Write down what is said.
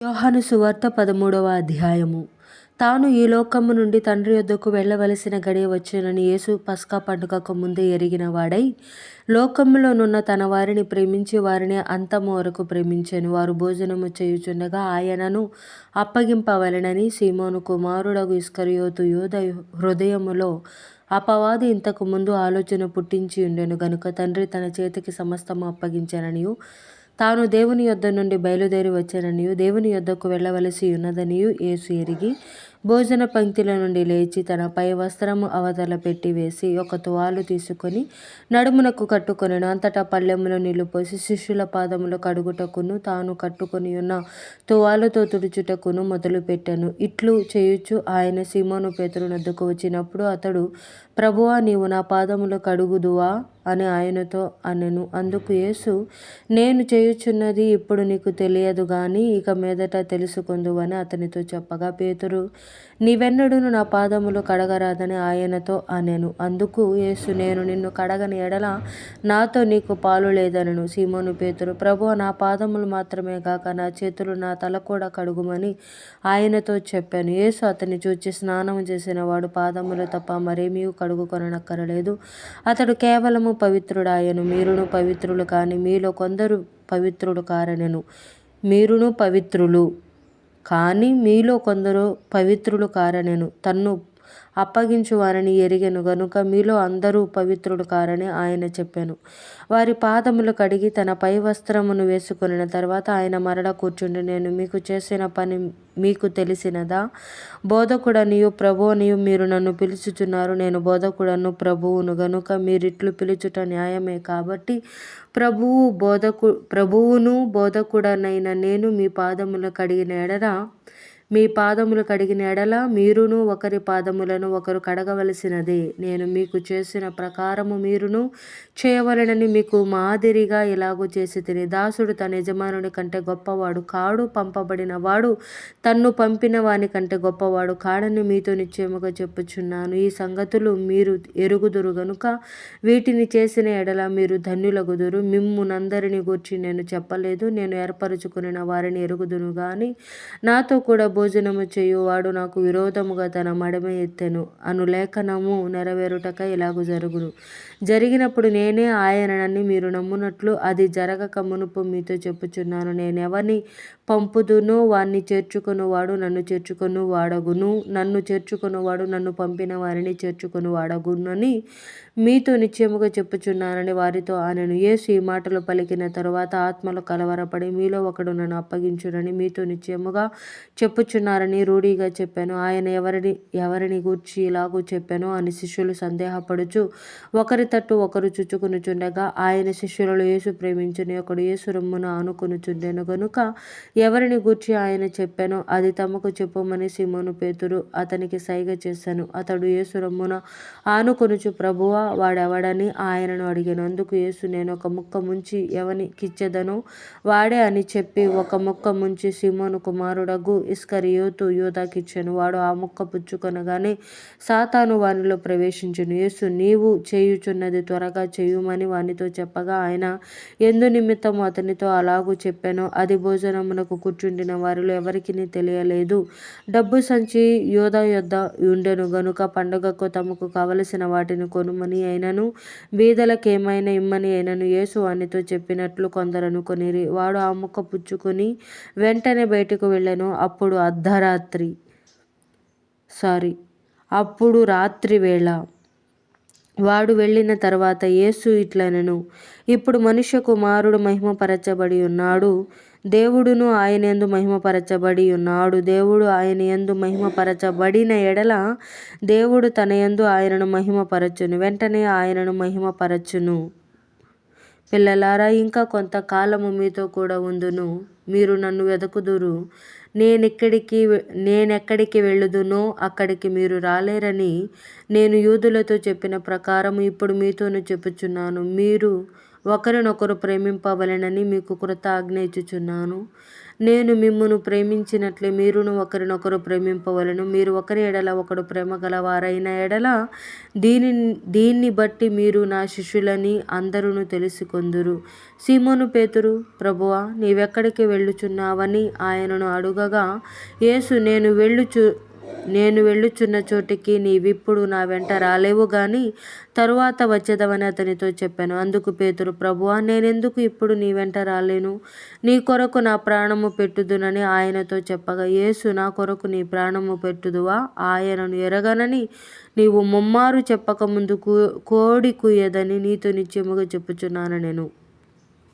యోహాను సువార్త పదమూడవ అధ్యాయము. తాను ఈ లోకము నుండి తండ్రి యొద్దకు వెళ్ళవలసిన గడియ వచ్చునని యేసు పస్కా పండుగకు ముందే ఎరిగిన వాడై లోకములోనున్న తన వారిని ప్రేమించి వారిని అంతము వరకు ప్రేమించాను. వారు భోజనము చేయుచుండగా ఆయనను అప్పగింపవలెనని సీమోను కుమారుడగు ఇస్కరియోతు యోధ హృదయములో అపవాది ఇంతకు ముందు ఆలోచన పుట్టించి ఉండెను. గనుక తండ్రి తన చేతికి సమస్తము అప్పగించాననియు తాను దేవుని యొద్ద నుండి బయలుదేరి వచ్చాననియు దేవుని యొద్దకు వెళ్ళవలసి ఉన్నదనియూ యేసు ఎరిగి భోజన పంక్తిల నుండి లేచి తన పై వస్త్రము అవతల పెట్టి వేసి ఒక తువాలు తీసుకొని నడుమునకు కట్టుకొని అంతటా పళ్ళెములో నీళ్ళు పోసి శిష్యుల పాదములు కడుగుటకును తాను కట్టుకొని ఉన్న తువాలుతో తుడుచుటకును మొదలుపెట్టెను. ఇట్లు చేయుచు ఆయన సీమోను పేతురునొద్దకు వచ్చినప్పుడు అతడు ప్రభువా నీవు నా పాదములు కడుగుదువా అని ఆయనతో అనెను. అందుకు యేసు నేను చేయుచున్నది ఇప్పుడు నీకు తెలియదు గాని ఇక మీదట తెలుసుకుందువని అతనితో చెప్పగా పేతురు నీవెన్నడూను నా పాదములు కడగరాదని ఆయనతో అనెను. అందుకు యేసు నేను నిన్ను కడగని ఎడల నాతో నీకు పాలు లేదనను. సీమోను పేతురు ప్రభు నా పాదములు మాత్రమే కాక నా చేతులు నా తల కూడా కడుగుమని ఆయనతో చెప్పాను. యేసు అతన్ని చూచి స్నానం చేసిన వాడు పాదములు తప్ప మరేమీ కడుగుకొనక్కరలేదు అతడు కేవలము పవిత్రుడాయను. మీరును పవిత్రులు కానీ మీలో కొందరు పవిత్రుడు కారనెను. మీరును పవిత్రులు. కానీ మీలో కొందరు పవిత్రులు కారనెను తన్ను అప్పగించు వారిని ఎరిగెను గనుక మీలో అందరూ పవిత్రుడు కారని ఆయన చెప్పాను. వారి పాదములు కడిగి తన పై వస్త్రమును వేసుకున్న తర్వాత ఆయన మరల కూర్చుండి. నేను మీకు చేసిన పని మీకు తెలిసినదా? బోధకుడనియు ప్రభువునియు మీరు నన్ను పిలుచుచున్నారు. నేను బోధకుడను ప్రభువును గనుక మీరిట్లు పిలుచుట న్యాయమే. కాబట్టి ప్రభువు బోధకు ప్రభువును బోధకుడనైన నేను మీ పాదములు కడిగిన ఎడరా మీ పాదములు కడిగిన ఎడల మీరును ఒకరి పాదములను ఒకరు కడగవలసినదే. నేను మీకు చేసిన ప్రకారము మీరును చేయవలనని మీకు మాదిరిగా ఇలాగూ చేసి తిని దాసుడు తన యజమానుడి కంటే గొప్పవాడు కాడు పంపబడిన వాడు తన్ను పంపిన వాని కంటే గొప్పవాడు కాడని మీతో నిశ్చయముగా చెప్పుచున్నాను. ఈ సంగతులు మీరు ఎరుగుదురు గనుక వీటిని చేసిన ఎడల మీరు ధన్యులగుదురు. మిమ్మునందరిని గూర్చి నేను చెప్పలేదు నేను ఏర్పరచుకుని వారిని ఎరుగుదును గాని నాతో కూడా భోజనము చేయువాడు నాకు విరోధముగా తన మడమ ఎత్తెను. అను లేఖనము నెరవేరుటక ఇలాగు జరుగును. జరిగినప్పుడు నేనే ఆయనని మీరు నమ్మునట్లు అది జరగక మునుపు మీతో చెప్పుచున్నాను. నేనెవరిని పంపుదునో వాణ్ణి చేర్చుకునివాడు నన్ను చేర్చుకొని వాడగును. నన్ను చేర్చుకునివాడు నన్ను పంపిన వారిని చేర్చుకొని వాడగునని మీతో నిశ్చయముగా చెప్పుచున్నానని వారితో ఆయనను యేసు ఈ మాటలు పలికిన తరువాత ఆత్మలు కలవరపడి మీలో ఒకడు నన్ను అప్పగించునని మీతో నిశ్చయముగా చెప్పు చెప్పుచున్నారని రూఢీగా చెప్పాను. ఆయన ఎవరిని ఎవరిని గూర్చి ఇలాగూ చెప్పాను అని శిష్యులు సందేహపడుచు ఒకరి తట్టు ఒకరు చుచ్చుకొనుచుండగా ఆయన శిష్యులలో యేసు ప్రేమించుని ఒకడు యేసు రొమ్మున ఆనుకొనుచుండెను గనుక ఎవరిని గూర్చి ఆయన చెప్పానో అది తమకు చెప్పుమని సిమోను పేతురు అతనికి సైగ చేశాను. అతడు యేసు రొమ్మున ఆనుకొనుచు ప్రభువా వాడెవడని ఆయనను అడిగాను. అందుకు యేసు నేను ఒక ముక్క ముంచి ఎవనికిచ్చెదనో? వాడే అని చెప్పి ఒక ముక్క ముంచి సిమోను కుమారుడగు ఇస్కరియోతు యూదాకిచ్చెను వాడు ఆ ముక్క పుచ్చుకొనగానే సాతాను వానిలో ప్రవేశించెను. యేసు నీవు చేయుచున్నది త్వరగా చేయుమని వానితో చెప్పగా ఆయన ఎందు నిమిత్తము అతనితో అలాగూ చెప్పానో. అది భోజనమునకు కూర్చుండిన వారిలో ఎవరికీ తెలియలేదు. డబ్బు సంచి యోధ యొద్ద ఉండెను. గనుక పండుగకు తమకు కావలసిన వాటిని కొనుమని అయినను బీదలకేమైనా ఇమ్మని అయినను యేసు వానితో చెప్పినట్లు కొందరనుకొనిరి వాడు ఆ ముక్క పుచ్చుకొని వెంటనే బయటకు వెళ్ళెను. అప్పుడు అర్ధరాత్రి. సారీ అప్పుడు రాత్రి వేళ. వాడు వెళ్ళిన తర్వాత యేసు ఇట్లనెను ఇప్పుడు మనుష్య కుమారుడు మహిమపరచబడి ఉన్నాడు. దేవుడును ఆయన ఎందు మహిమపరచబడి ఉన్నాడు. దేవుడు ఆయన యందు మహిమపరచబడిన ఎడల దేవుడు తన ఎందు ఆయనను మహిమపరచును వెంటనే ఆయనను మహిమపరచును. పిల్లలారా ఇంకా కొంతకాలము మీతో కూడా ఉందును. మీరు నన్ను వెదకుదురు. నేనెక్కడికి నేనెక్కడికి వెళ్ళుదునో అక్కడికి మీరు రాలేరని నేను యూదులతో చెప్పిన ప్రకారము ఇప్పుడు మీతోనూ చెప్పుచున్నాను. మీరు ఒకరినొకరు ప్రేమింపవలెనని మీకు కృతజ్ఞ ఇచ్చుచున్నాను. నేను మిమ్మును ప్రేమించినట్లే మీరును ఒకరినొకరు ప్రేమింపవలను. మీరు ఒకరి ఎడల ఒకడు ప్రేమ గలవారైన ఎడల దీని దీన్ని బట్టి మీరు నా శిష్యులని అందరూ తెలుసుకొందురు. సీమోను పేతురు ప్రభువా నీవెక్కడికి వెళ్ళుచున్నావని ఆయనను అడుగగా యేసు నేను వెళ్ళుచు నేను వెళ్ళుచున్న చోటికి నీవిప్పుడు నా వెంట రాలేవు గాని తరువాత వచ్చేదవని అతనితో చెప్పాను. అందుకు పేతురు ప్రభువా నేనెందుకు ఇప్పుడు నీ వెంట రాలేను? నీ కొరకు నా ప్రాణము పెట్టుదునని ఆయనతో చెప్పగా యేసు నా కొరకు నీ ప్రాణము పెట్టుదువా? ఆయనను ఎరగనని నీవు ముమ్మారు చెప్పకముందు కోడి కుయ్యదని నీతో నిత్యముగా చెప్పుచున్నాను నేను.